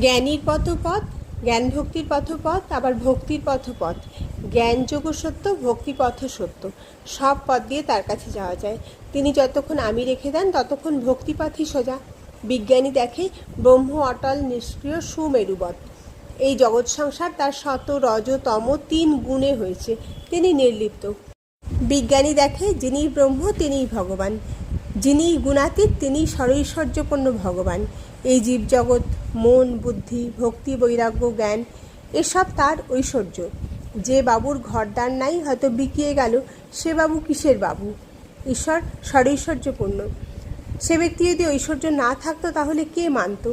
জ্ঞানীর পথপথ জ্ঞান ভক্তির পথপথ, আবার ভক্তির পথপথ। জ্ঞান যোগ সত্য, ভক্তি পথ সত্য। সব পথ দিয়ে তার কাছে যাওয়া যায়। তিনি যতক্ষণ আমি রেখে দেন, ততক্ষণ ভক্তিপথই সোজা। বিজ্ঞানী দেখে, ব্রহ্ম, অটল, নিষ্ক্রিয়, সুমেরুবৎ। এই জগৎ সংসার তার শত রজতম তিন গুণে হয়েছে। তিনি নির্লিপ্ত। বিজ্ঞানী দেখে যিনি ব্রহ্ম, তিনিই ভগবান। যিনি গুণাতীত, তিনি সরৈশ্বর্যপূর্ণ ভগবান। এই জীবজগৎ, মন, বুদ্ধি, ভক্তি, বৈরাগ্য, জ্ঞান, এসব তার ঐশ্বর্য। যে বাবুর ঘরদার নাই, হয়তো বিকিয়ে গেল, সে বাবু কিসের বাবু? ঈশ্বর সরৈশ্বর্যপূর্ণ। সে ব্যক্তি যদি ঐশ্বর্য না থাকতো, তাহলে কে মানত?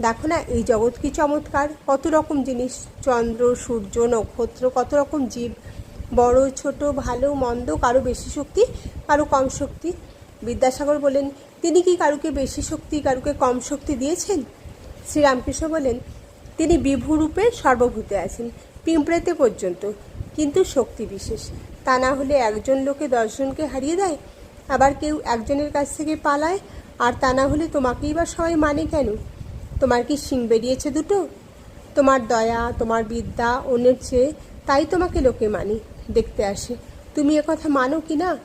দেখো না, এই জগৎ কি চমৎকার? কত রকম জিনিস, চন্দ্র, সূর্য, নক্ষত্র, কত রকম জীব। বড়, ছোট, ভালো, মন্দ, কারও বেশি শক্তি, কারও কম শক্তি। বিদ্যাসাগর বলেন, তিনি কি কারুকে বেশি শক্তি, কারুকে কম শক্তি দিয়েছেন? শ্রীরামকৃষ্ণ বলেন, তিনি বিভুরূপে সর্বভূতে আছেন, পিঁপড়েতে পর্যন্ত, কিন্তু শক্তি বিশেষ। তা না হলে একজন লোকে দশজনকে হারিয়ে দেয়, আবার কেউ একজনের কাছ থেকে পালায়, আর তা না হলে তোমাকেই বা সবাই মানে কেন? তোমার কি শিং বেরিয়েছে দুটো? তোমার দয়া, তোমার বিদ্যা, অন্যের চেয়ে তাই তোমাকে লোকে মানে দেখতে আসে। তুমি কথা মানো কি না?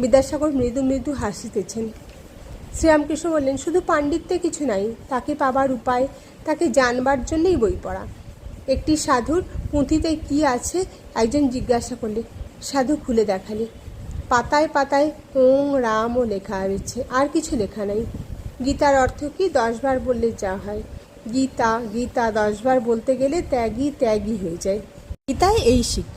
বিদ্যাসাগর মৃদু মৃদু হাসিতেছেন। শ্রীরামকৃষ্ণ বললেন, শুধু পাণ্ডিত্যে কিছু নাই, তাকে পাবার উপায়, তাকে জানবার জন্যই বই পড়া। একটি সাধুর পুঁথিতে কি আছে? একজন জিজ্ঞাসা করলে সাধু খুলে দেখালে। পাতায় পাতায় ওং রামও লেখা রয়েছে, আর কিছু লেখা নাই। গীতার অর্থ কি? দশবার বললে যা হয়। গীতা গীতা দশবার বলতে গেলে ত্যাগই ত্যাগই হয়ে যায়। গীতায় এই শিক্ষা।